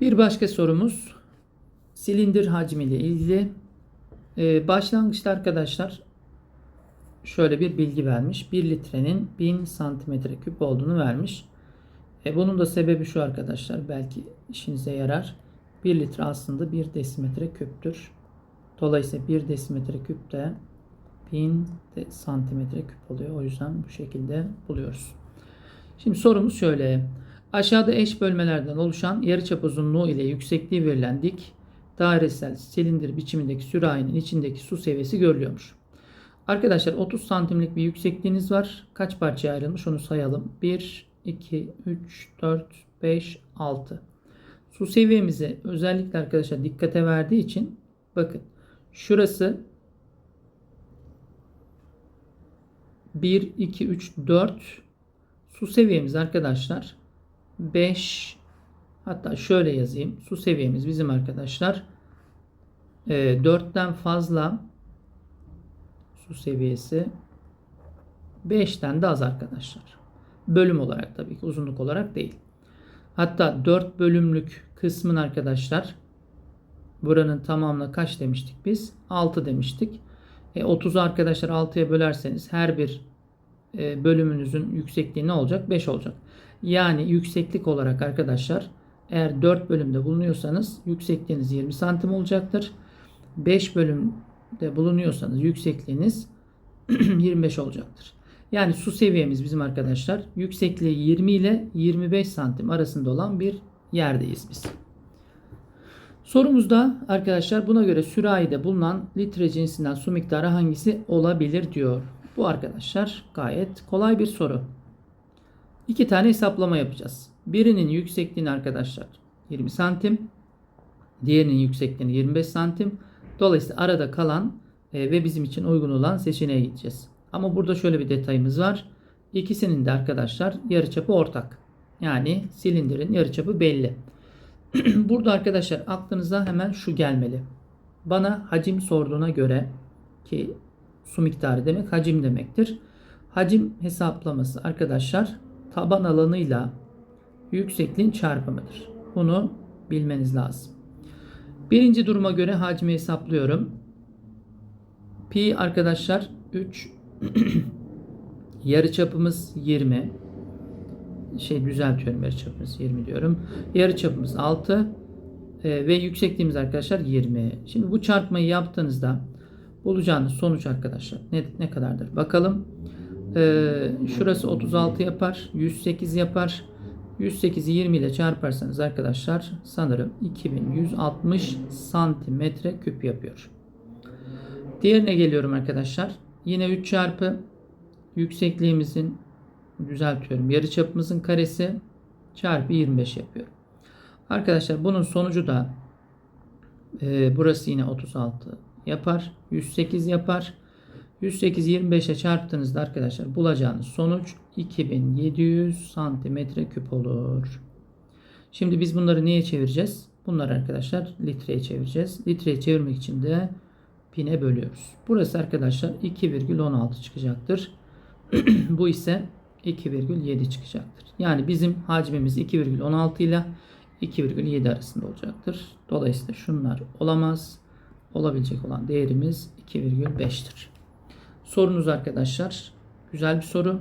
Bir başka sorumuz silindir hacmi ile ilgili. Ee, başlangıçta arkadaşlar şöyle bir bilgi vermiş. 1 litrenin 1000 santimetre küp olduğunu vermiş. E bunun da sebebi şu arkadaşlar. Belki işinize yarar. 1 litre aslında 1 desimetre küptür. Dolayısıyla 1 desimetre küp de 1000 de santimetre küp oluyor. O yüzden bu şekilde buluyoruz. Şimdi sorumuz şöyle. Aşağıda eş bölmelerden oluşan yarıçap uzunluğu ile yüksekliği verilen dik dairesel silindir biçimindeki sürahinin içindeki su seviyesi görülüyormuş. Arkadaşlar 30 santimlik bir yüksekliğiniz var. Kaç parçaya ayrılmış onu sayalım. 1, 2, 3, 4, 5, 6. Su seviyemize özellikle arkadaşlar dikkate verdiği için bakın şurası 1, 2, 3, 4 su seviyemiz arkadaşlar 5 hatta şöyle yazayım. Su seviyemiz bizim arkadaşlar e, 4'ten fazla su seviyesi 5'ten de az arkadaşlar. Bölüm olarak tabii ki uzunluk olarak değil. Hatta 4 bölümlük kısmın arkadaşlar buranın tamamına kaç demiştik biz? 6 demiştik. E, 30'u arkadaşlar 6'ya bölerseniz her bir e, bölümünüzün yüksekliği ne olacak? 5 olacak. Yani yükseklik olarak arkadaşlar eğer 4 bölümde bulunuyorsanız yüksekliğiniz 20 santim olacaktır. 5 bölümde bulunuyorsanız yüksekliğiniz 25 olacaktır. Yani su seviyemiz bizim arkadaşlar yüksekliği 20 ile 25 santim arasında olan bir yerdeyiz biz. Sorumuzda arkadaşlar buna göre sürahide bulunan litre cinsinden su miktarı hangisi olabilir diyor. Bu arkadaşlar gayet kolay bir soru. İki tane hesaplama yapacağız. Birinin yüksekliğini arkadaşlar 20 santim. Diğerinin yüksekliğini 25 santim. Dolayısıyla arada kalan e, ve bizim için uygun olan seçeneğe gideceğiz. Ama burada şöyle bir detayımız var. İkisinin de arkadaşlar yarıçapı ortak. Yani silindirin yarıçapı belli. burada arkadaşlar aklınıza hemen şu gelmeli. Bana hacim sorduğuna göre ki su miktarı demek hacim demektir. Hacim hesaplaması arkadaşlar taban alanıyla yüksekliğin çarpımıdır. Bunu bilmeniz lazım. Birinci duruma göre hacmi hesaplıyorum. Pi arkadaşlar 3 yarıçapımız 20 şey düzeltiyorum yarıçapımız 20 diyorum. Yarıçapımız 6 e, ve yüksekliğimiz arkadaşlar 20. Şimdi bu çarpmayı yaptığınızda bulacağınız sonuç arkadaşlar ne, ne kadardır? Bakalım. Ee, şurası 36 yapar. 108 yapar. 108'i 20 ile çarparsanız arkadaşlar sanırım 2160 santimetre küp yapıyor. Diğerine geliyorum arkadaşlar. Yine 3 çarpı yüksekliğimizin düzeltiyorum. Yarıçapımızın karesi çarpı 25 yapıyor. Arkadaşlar bunun sonucu da e, burası yine 36 yapar. 108 yapar. 108 25'e çarptığınızda arkadaşlar bulacağınız sonuç 2700 santimetre küp olur. Şimdi biz bunları niye çevireceğiz? Bunları arkadaşlar litreye çevireceğiz. Litreye çevirmek için de pine bölüyoruz. Burası arkadaşlar 2,16 çıkacaktır. Bu ise 2,7 çıkacaktır. Yani bizim hacmimiz 2,16 ile 2,7 arasında olacaktır. Dolayısıyla şunlar olamaz. Olabilecek olan değerimiz 2,5'tir. Sorunuz arkadaşlar güzel bir soru.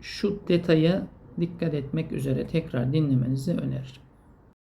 Şu detaya dikkat etmek üzere tekrar dinlemenizi öneririm.